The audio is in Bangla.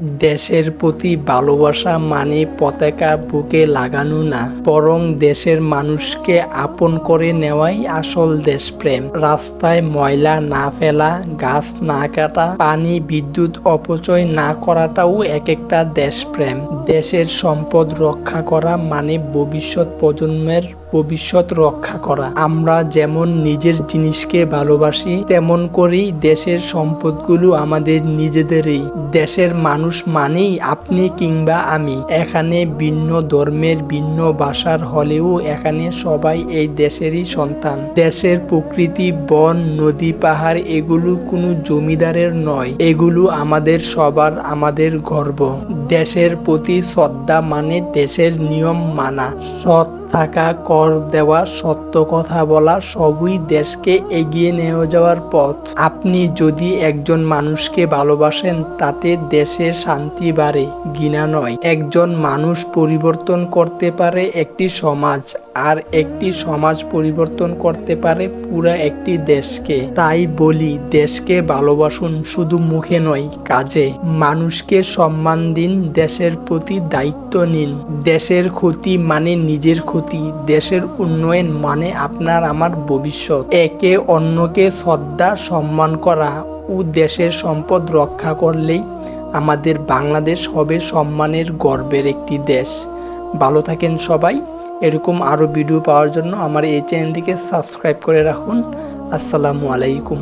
দেশের প্রতি ভালোবাসা মানে পতাকা বুকে লাগানো না, বরং দেশের মানুষকে আপন করে নেওয়াই আসল দেশপ্রেম। রাস্তায় ময়লা না ফেলা, গাছ না কাটা, পানি, বিদ্যুৎ অপচয় না করাটাও এক একটা দেশপ্রেম। দেশের সম্পদ রক্ষা করা মানে ভবিষ্যৎ প্রজন্মের ভবিষ্যৎ রক্ষা করা। আমরা যেমন নিজের জিনিসকে ভালোবাসি, তেমন করেই দেশের সম্পদগুলো আমাদের নিজেদেরই। দেশের মানুষ মানেই আপনি কিংবা আমি। এখানে ভিন্ন ধর্মের, ভিন্ন ভাষার হলেও এখানে সবাই এই দেশেরই সন্তান। দেশের প্রকৃতি, বন, নদী, পাহাড়, এগুলো কোনো জমিদারের নয়। এগুলো আমাদের সবার, আমাদের গর্ব। দেশের প্রতি শ্রদ্ধা মানে দেশের নিয়ম মানা। সৎ থাকা কর দেওয়া, সত্য কথা বলা সবই দেশকে এগিয়ে নিয়ে যাওয়ার পথ। আপনি যদি একজন মানুষকে ভালোবাসেন, তাতে দেশের শান্তি বাড়ে, ঘৃণা নয়। একজন মানুষ পরিবর্তন করতে পারে একটি সমাজ। আর একটি সমাজ পরিবর্তন করতে পারে পুরা একটি দেশকে। তাই বলি, দেশকে ভালোবাসুন শুধু মুখে নয়, কাজে। মানুষকে সম্মান দিন, দেশের প্রতি দায়িত্ব নিন। দেশের ক্ষতি মানে নিজের ক্ষতি, দেশের উন্নয়ন মানে আপনার, আমার ভবিষ্যৎ। একে অন্যকে শ্রদ্ধা, সম্মান করা ও দেশের সম্পদ রক্ষা করলেই আমাদের বাংলাদেশ হবে সম্মানের গর্বের একটি দেশ। ভালো থাকেন সবাই। এরকম আরও ভিডিও পাওয়ার জন্য আমার এই চ্যানেলটিকে সাবস্ক্রাইব করে রাখুন। আসসালামু আলাইকুম।